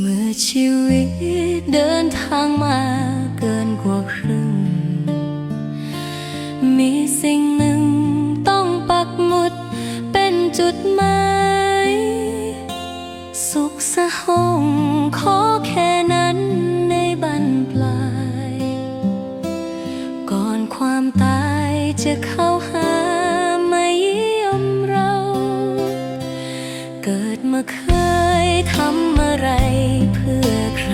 เมื่อชีวิตเดินทางมาเกินกว่าครึ่ง มีสิ่งหนึ่งต้องปักหมุดเป็นจุดหมายสุขสะหงขอแค่นั้นในบรรปลาย ก่อนความตายจะเข้าหาไม่ยอมเรา เกิดมาเคย ยทำอะไรเพื่อใคร